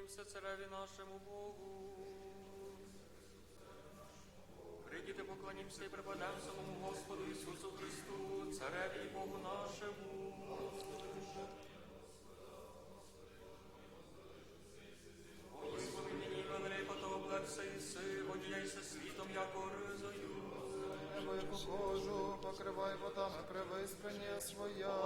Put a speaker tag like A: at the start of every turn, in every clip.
A: Поклонімся цареві нашому Богу. Прийдіте, поклонімся і припадемо самому Господу Ісусу Христу, цареві і Богу нашому. Господи, мені великий потоплекся і си, одіяйся світом, як оризою.
B: Кожу, покривай водами привиспрення своя.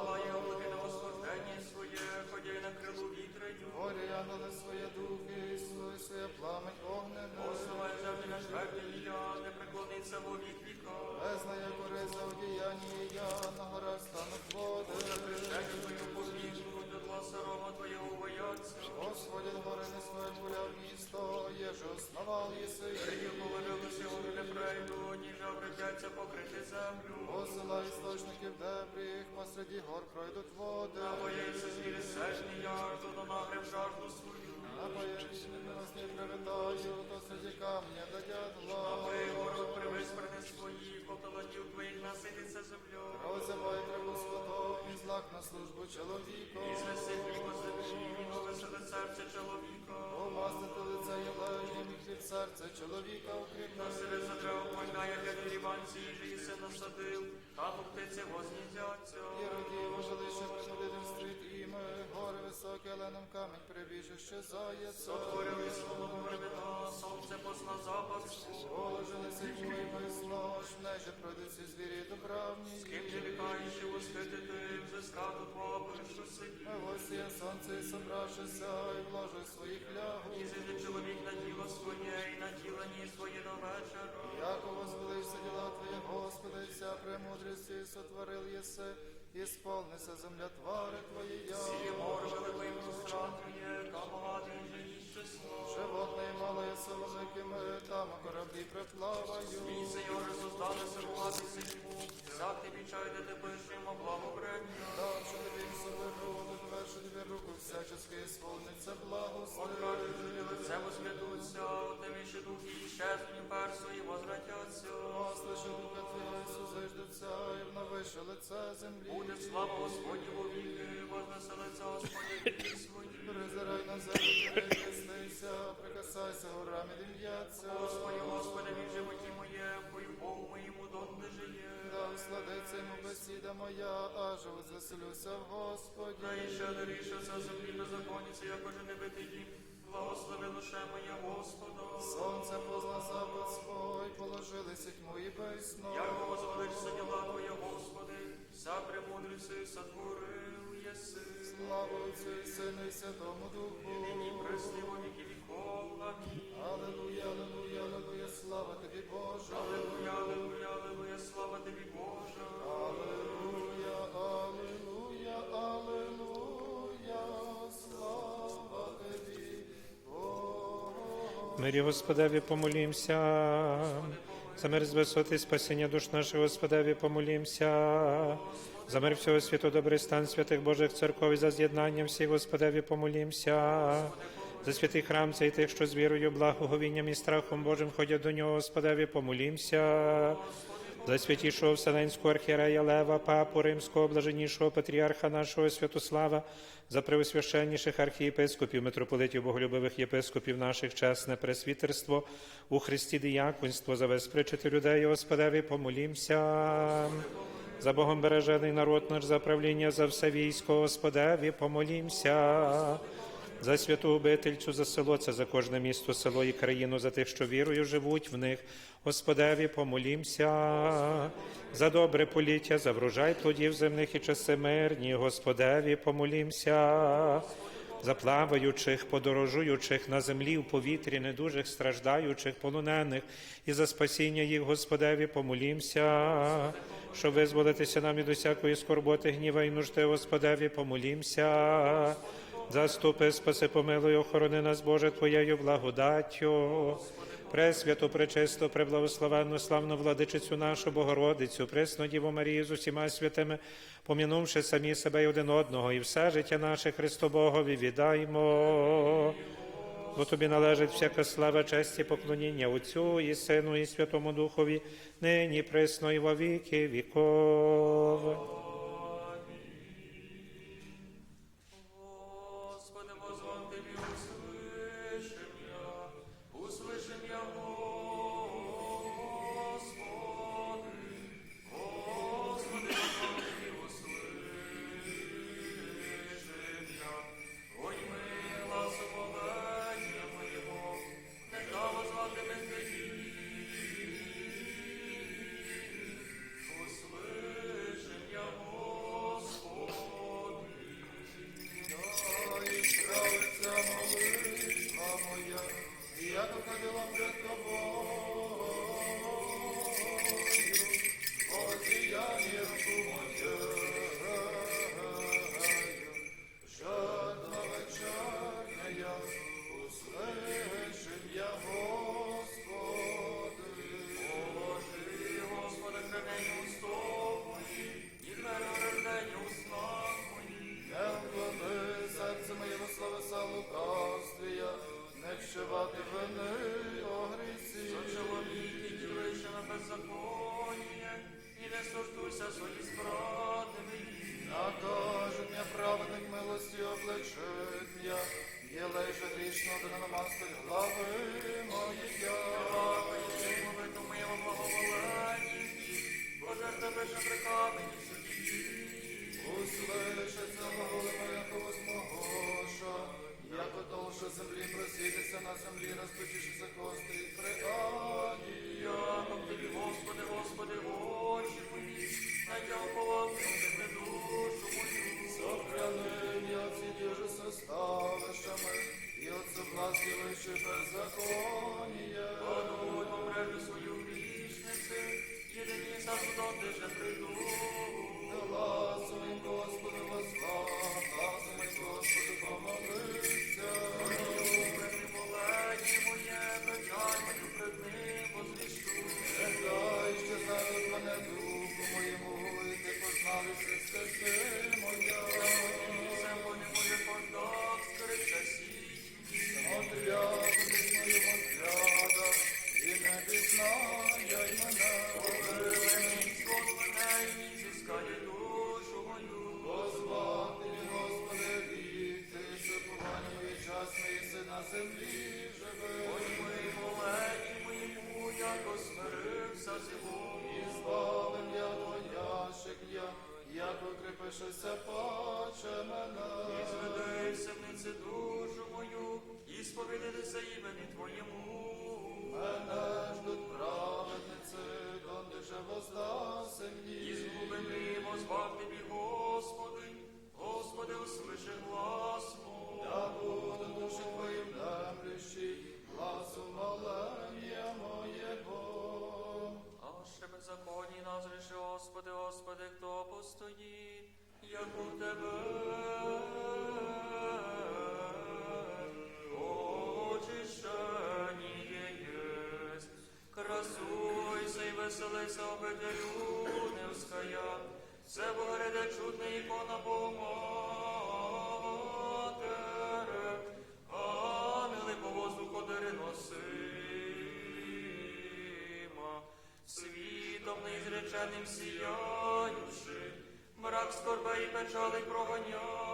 A: Восхождення своє, ходяй на крилу вітреню.
B: Горі ангели своє духи, слуй своє пламень огнене.
A: Основає землі на жертві я, не преклониться во вік віка.
B: Бездна гори за одіяння я, на горах стануть води.
A: Преждень твою повніжну, до тла сорома твоєго бояться.
B: Господи, гори не своє гуляв місто, єже основал єси.
A: Приділ ніже покрити землю.
B: Посила істочників дебріх, посреди гор пройдуть води.
A: Напоїться звірі сежні ярду, до нагреб жажду свою.
B: Напоїться милосні привітаю, то среди камня дадять главу.
A: Напої город привись принес своїх, потолодів твоїх насититься землю.
B: Розивай траву скотом і злак на службу чоловіку.
A: І знеси хліба землі, і веселе серце чоловіка.
B: Помазати лице єлеєм і хліб серце чоловіка укріпне.
A: Насеред за древо пальнає, для деріванці, їжі і се насадив, хату птиці возніздяться.
B: І родіво жилище приходити стрит іми, гори високі, оленем камінь прибіжище заяця.
A: Сотворили слово времена, сонце позна запах свій.
B: Положили сильні весло, нежі пройдуть всі звірі добравні.
A: Ким же лікаючи восхитити, взискати твого пишу сині.
B: Ось є сонце і собравшися, і вложи своїх лягу.
A: І зійде чоловік на тіло своє, і на тіло ні своє до вечора.
B: Яко возвеличся діла Твої, Господи, і вся премудрості сотворил єси, і сповнися земля твари Твоєя.
A: Сіє море великим пространує, камагати вже їсть число.
B: Животне і мале є великими, там кораблі приплавають.
A: І Сеньор создали сервувати синьму, зак тобі чай, де ти пишем, облаву.
B: Дав, що тобі всячески сповниться благослови.
A: Лице возведуться, отеміші духи іщезнуть персу і возвратяться.
B: Послиши духа Твого, Ісуса, ждуться, і вновище лице землі.
A: Буде слава Господні во віки, возвеселиться Господні віки свої.
B: Призирай на землю, прикоснися, прикасайся горами, дим'яться. Моя, аж возвеселюся в Господі.
A: Та і ще дорішаться землі беззаконниці, як уже не бити їм. Благослови душе моє Господа.
B: Сонце позна запад свой, положили тьму і бездну.
A: Як возвеличся діла Твоє, Господи, вся премудрість сотворив єси.
B: Слава Отцю і Сину і Святому Духу.
A: Нині пресли во віки віков. Амінь.
B: Аллилуйя, аллилуйя, аллилуйя, слава тобі, Боже.
A: Аллилуйя,
C: Мирі Господеві помолімся. За мир з висоти спасіння душ наших Господеві помолімся. За мир всього світу, добрий стан святих Божих церков і за з'єднання всіх Господеві помолімся. За святий храм цей тих, що з вірою, благоговінням і страхом Божим ходять до нього, Господеві помолімся. За святішого Вселенського архієрея Лева, папу Римського, блаженнішого патріарха нашого Святослава, за преосвященніших архієпископів, митрополитів, боголюбивих єпископів наших, чесне пресвітерство у Христі діяконство, за весь причити людей, Господеві, помолімся. За Богом бережений народ наш, за правління, за все військо, Господеві, помолімся. За святу обительцю, за село, це за кожне місто, село і країну, за тих, що вірою живуть в них. Господеві, помолімся. За добре поліття, за врожай плодів земних і часи мирні. Господеві, помолімся. За плаваючих, подорожуючих на землі, в повітрі, недужих, страждаючих, полонених, і за спасіння їх, Господеві, помолімся, щоб визволитися нам від усякої скорботи, гніва і нужди, Господеві, помолімся. Заступи, спаси, помилуй, охорони нас, Боже, Твоєю благодаттю. Пресвяту, пречисто, преблагословенну, славну владичицю нашу Богородицю, пресну Діву Марію з усіма святими, помінувши самі себе й один одного, і все життя наше Христу Богові віддаймо. Бо тобі належить всяка слава, честь і поклоніння Отцю і Сину, і Святому Духові, нині присно і во віки віков.
A: Божися свої спротиви, накажуть
B: м'я праведник милості облечення, є лише грішно до намасти глави моїх я.
A: Рапаючи моменту моєму благоволенні, Боже, ще прикладені суді.
B: Услишаться голови якогось могоша, як отолша землі просітися на землі
A: розпочиш свою грішницю, єдині садом, де же прийду. Веселися, обителю невская. Це Богоряде чудна ікона Богоматере, ангели по світом неізреченим сіяючи, мрак скорба і печали проганяючи,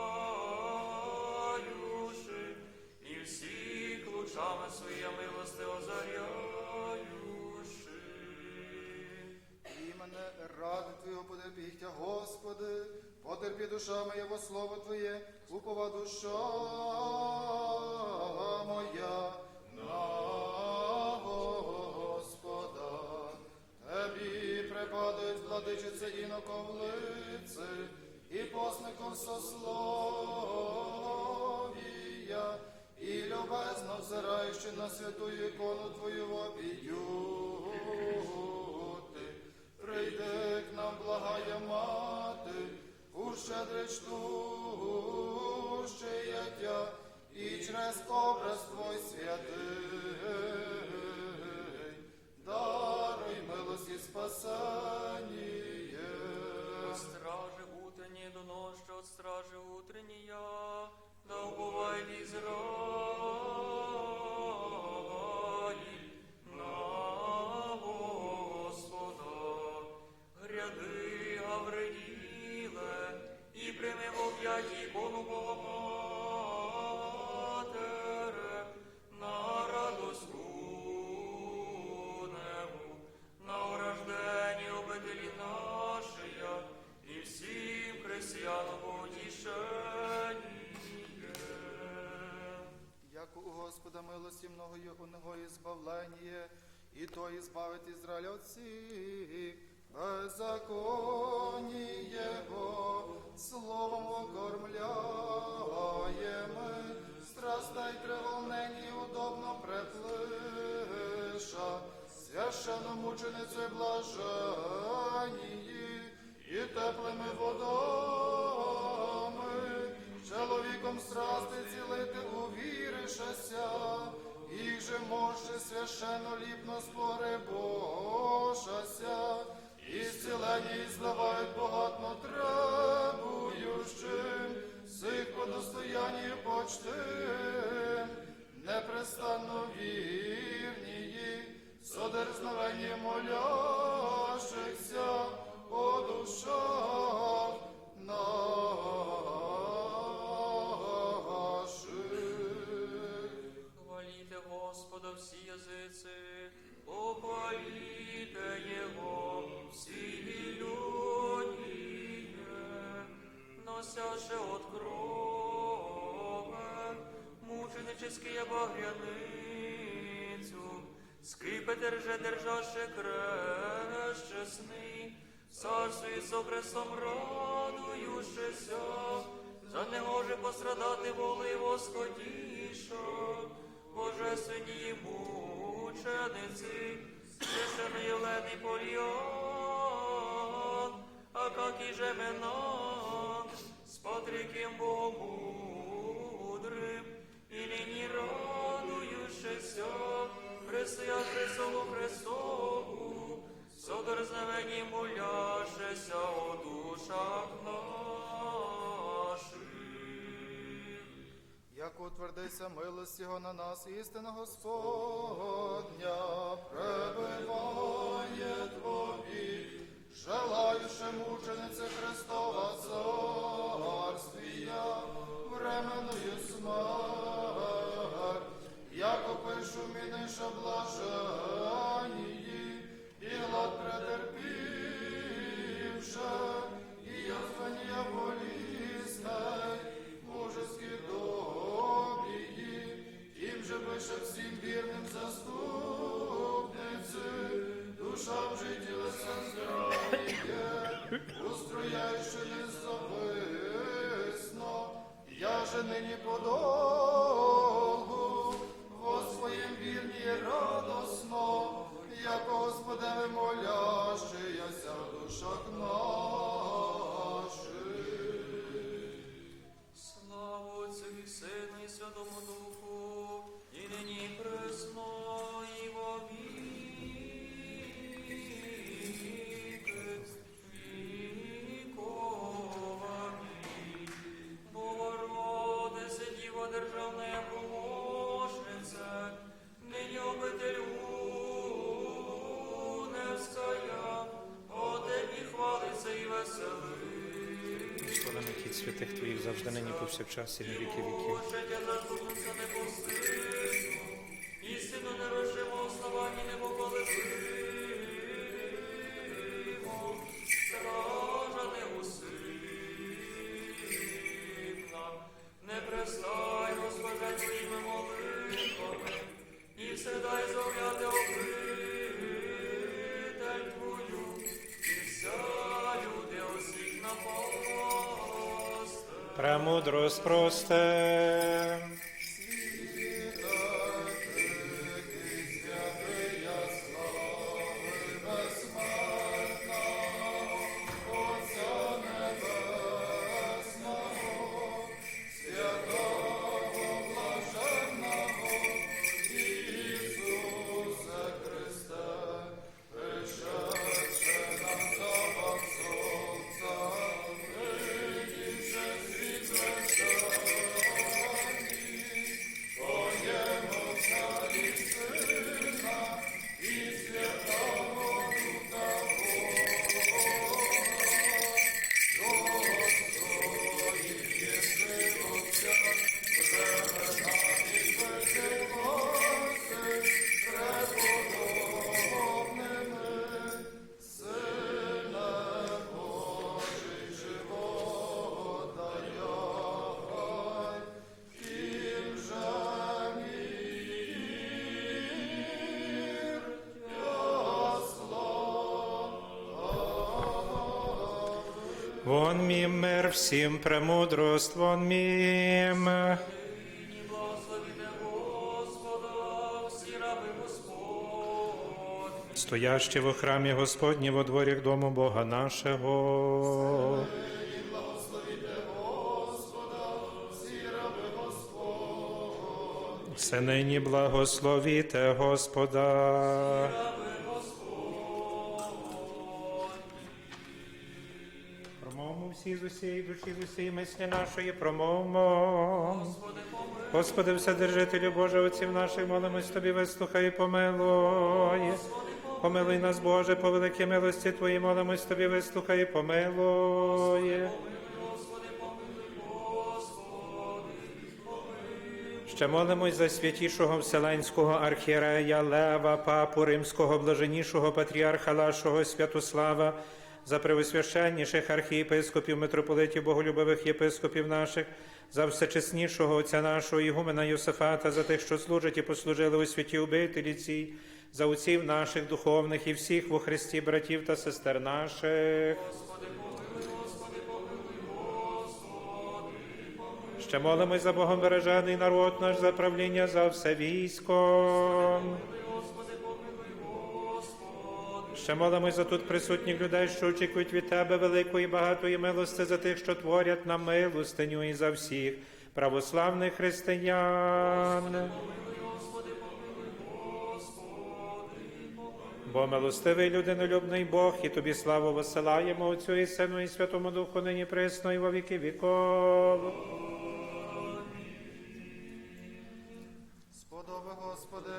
B: мене ради Твого потерпіття, Господи, потерпі душа моя во слово Твоє, упова душа моя на Господа. Тебі припадають владичице іноковлиці, і посником сословія, і любезно взираючи на святу ікону Твою обіюти. Прийди к нам, благая мати, у щедрич тя, і через образ Твой святий, Многою у него избавление, і то избавить Израиля от всіх беззаконієго, словом окормляємо, страста й триволнені удобно преплиша, священно мученицею блаженії і теплими водами, чоловіком страсти цілити увіришася, же може священно ліпно споребошася, і зцілені зливають богатно требуючим, сих по достоянні почтим, непрестанно вірнії, содерзновенні молящихся о душах
A: хвалите Его, все люди, носяше от крови, мученические багряницю, скипетр же держаше крест чесний, царству і со Христом радуючися, за него же пострадати воли восходіша, божественні мучениці, священний Єлений Поліон, а как і же мена, з Патриком Богомудрим, і нині радуючися, Христия Христову Христову, содорзнавені моляшеся
B: Як утвердися милость Його на нас, істина Господня, пребиває Твої, желаючи мученице Христова царствія, временою смерть, як опишу міниша блаженії, і глад претерпівши, же всім вірним заступниці, душа в житті лише здравіє, устрояючи независно, я же нині подолгу,
A: нині
C: повсякчас і на віки віків. Премудрость Вон мир всім премудрость, вон мім. Стоящі во храмі Господні во дворях дому Бога нашого. Все нині благословіте Господа. Всі з усієї душі, з усієї мислі нашої, промовмо. Господи, Вседержителю Боже, отців наших, молимось Тобі, вислухай і помилуй. Помилуй нас, Боже, по великій милості Твоїй, молимось Тобі, вислухай і помилуй. Ще молимось за святішого Вселенського архієрея Лева, папу римського блаженнішого патріарха нашого Святослава, за превосвященніших архієпископів, митрополитів, боголюбових єпископів наших, за всечеснішого отця нашого Ігумена Йосифата, за тих, що служать і послужили у святі обителі цій, за отців наших духовних і всіх во Христі братів та сестер наших. Ще молимось за Богом бережений народ наш за правління за все військо. Ще молимось за тут присутніх людей, що очікують від Тебе великої багатої милости за тих, що творять нам милостиню і за всіх православних християн. Бо милостивий людинолюбний Бог, і тобі славу висилаємо Отцю і Сину, і Святому Духу, нині присно, і во віки віков.
B: Сподоби, Господи,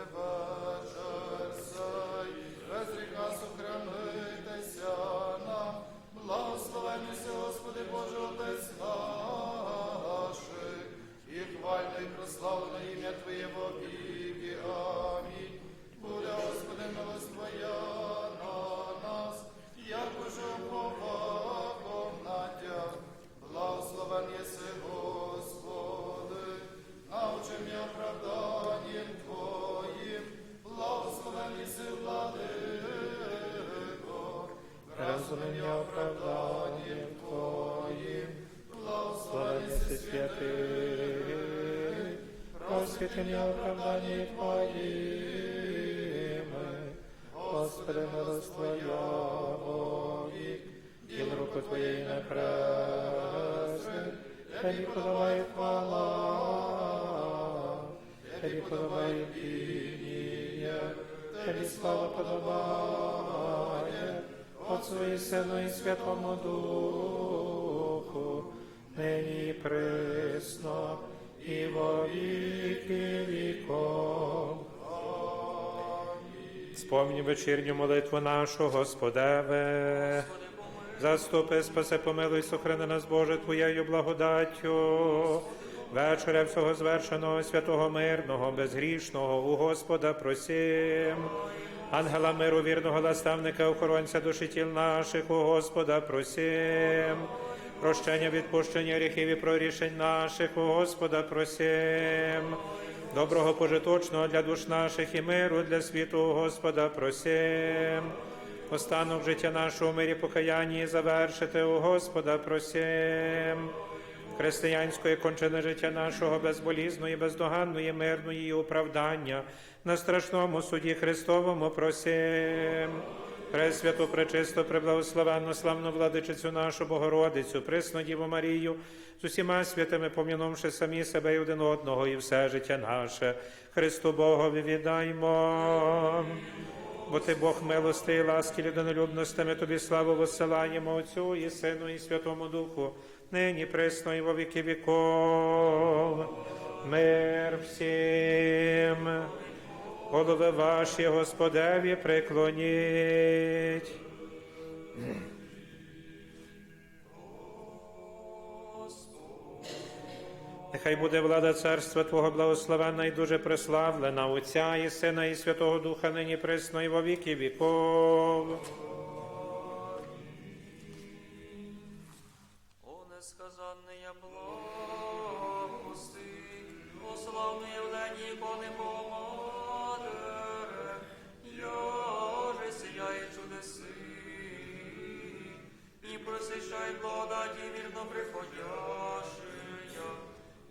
C: просвітлення оправданням Твоїм, Господи, милость Твоя, діл руку Твоєї не пресне, Тобі подаває хвала, Тобі подаває пінія, Тобі слава подаває, Отцу і Сину і Святому Духу, нині присно, і во віки віков. Спомні вечірню молитву нашу, Господеве. Заступи, спаси, помилуй, сохрани нас, Боже, Твоєю благодаттю. Вечоря всього звершеного, святого мирного, безгрішного, у Господа просім. Ангела миру, вірного наставника, охоронця душі тіл наших, у Господа просім. Прощення, відпущення гріхів і прорішень наших, у Господа просім. Доброго пожиточного для душ наших і миру для світу, у Господа просим. Останок життя нашого мирі покаянні завершити у Господа просим. Християнської кончини життя нашого безболізної, бездоганної, мирної оправдання на страшному суді Христовому просим. Пресвяту, пречисто, преблагословенну, славну владичицю нашу Богородицю, присну Діву Марію, з усіма святими помінувши самі себе і один одного, і все життя наше. Христу Богові віддаймо. Бо ти Бог милости і ласки, людинолюбності, ми тобі славу висилаємо Отцю і Сину, і Святому Духу, нині присно і во віки віков. Мир всім. Голови ваші, Господеві, преклоніть. Нехай буде влада царства Твого благословенна і дуже преславлена, Отця і Сина, і Святого Духа, нині присно і во віки віков.
A: О несказанне благости, о славне явлення ікони Богоматери, і просищай благодаті вірно приходящия,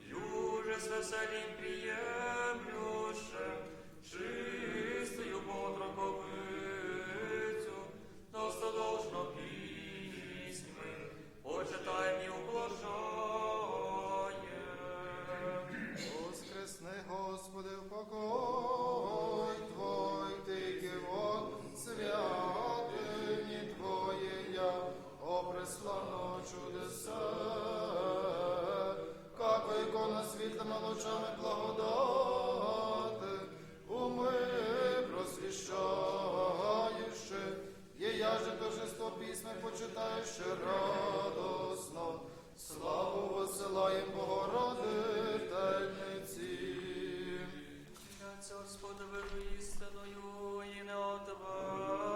A: юже с веселім приємлюше, чистою потроковицю, достодолжно пісьми, почитай мені ублажає.
B: Воскресни, Господи, в покой Твой, тільки вот святині святими лучами благодати, уми просвіщаєши, є я же торжество пісми почитаєш радосно, славу висилаєм
A: Господа Господи, істиною і не отвар.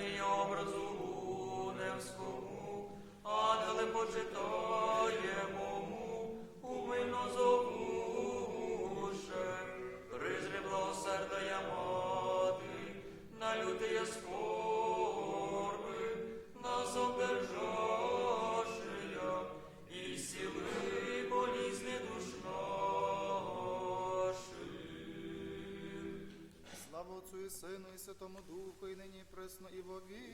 A: І образу невському, а ангели почитаємо, умильно зовуше, призри благосердя мати, на лютеє скорби, нас обержашия, і сіли болізни душнаши.
B: Слава Отцу і Сину, і Святому Духу присно
A: і
B: во віки.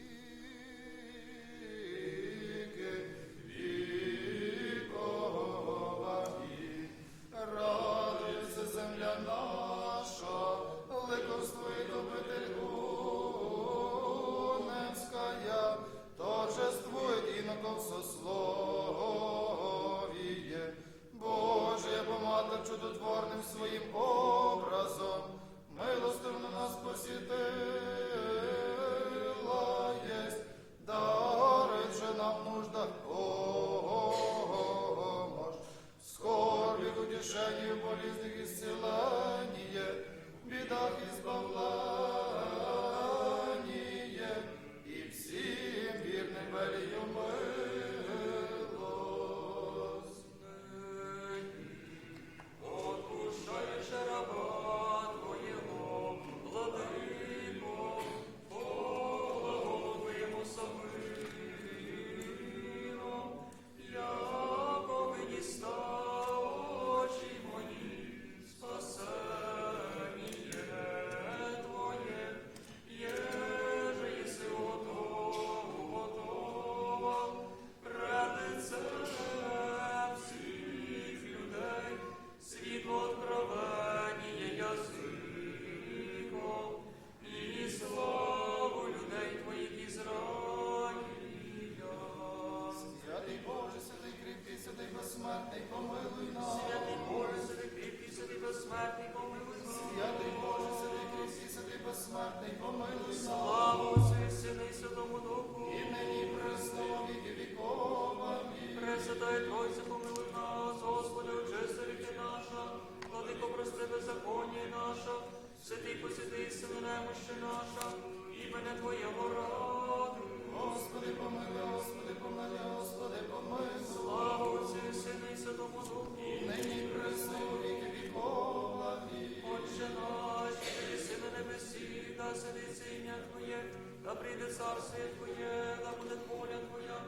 A: да прийде царство Твоє, да буде воля Твоя,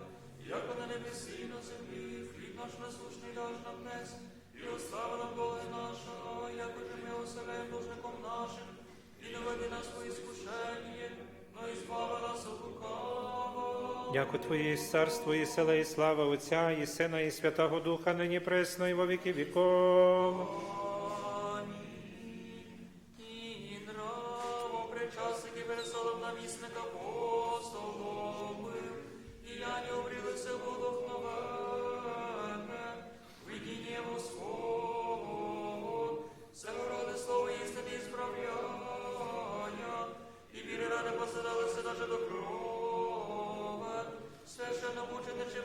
A: як на небесі, на землі, хліб наш насущний даш нам днес, і остави нам долги наша, як уже ми оселем должником нашим, і не веди нас у іскушення, но і збави нас от лукавого.
C: Дяку Твоє царство, і сила, і слава Отця, і Сина, і Святого Духа, нині пресно, і во віки віков.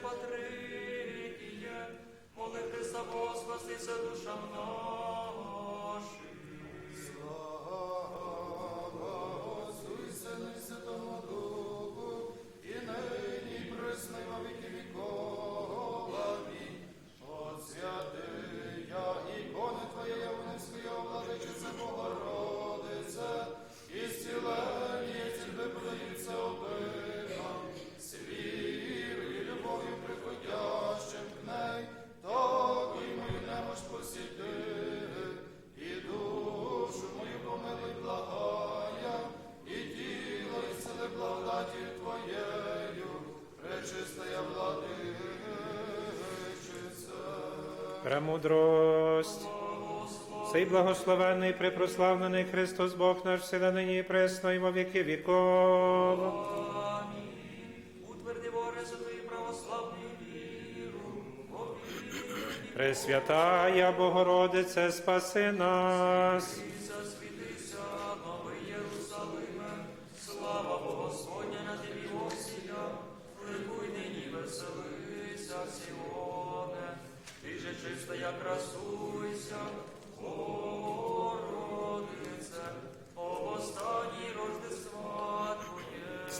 B: по Молитися душа мною.
C: Мудрость, Сей благословенний, препрославлений Христос Бог наш, сина нині і пресно, і во віки віков.
A: Утверди воре за віру.
C: Пресвятая Богородице, спаси нас.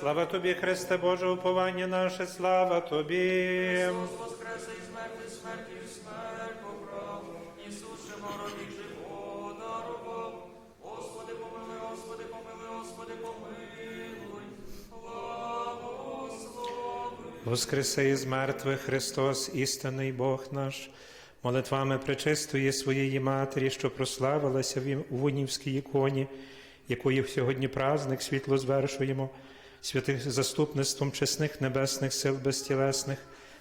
A: Слава тобі,
C: Христе Боже, уповання наше, слава тобі.
A: Христос воскресе із смерти, смертю смерть поправ, Ісус же мороді живо дарував. Господи, помилуй, Господи, помилуй, Господи, помилуй, благослови.
C: Воскресе із мертвих Христос, істинний Бог наш, молитвами пречистої своєї Матері, що прославилася в Унівській іконі, якої сьогодні праздник світло звершуємо, святих заступництвом чесних небесних сил безтілесних,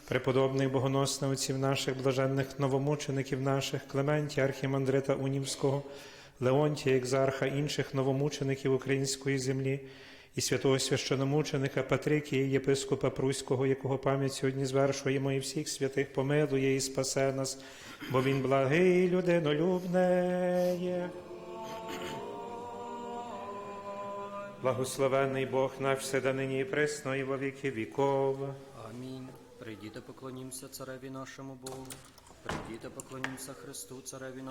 C: преподобних богоносних наших, блаженних новомучеників наших, Клементія, Архімандрита Унівського, Леонтія, Екзарха, інших новомучеників української землі, і святого священомученика Патрикія, єпископа Пруського, якого пам'ять сьогодні звершуємо, і всіх святих помилує і спасе нас, бо він благий, людинолюбне є. Благословенний Бог наш все нині і пресно, і во віки віков.
D: Амінь. Прийдіте поклонімося цареві нашому Богу. Прийдіте поклонімося Христу, цареві нашому.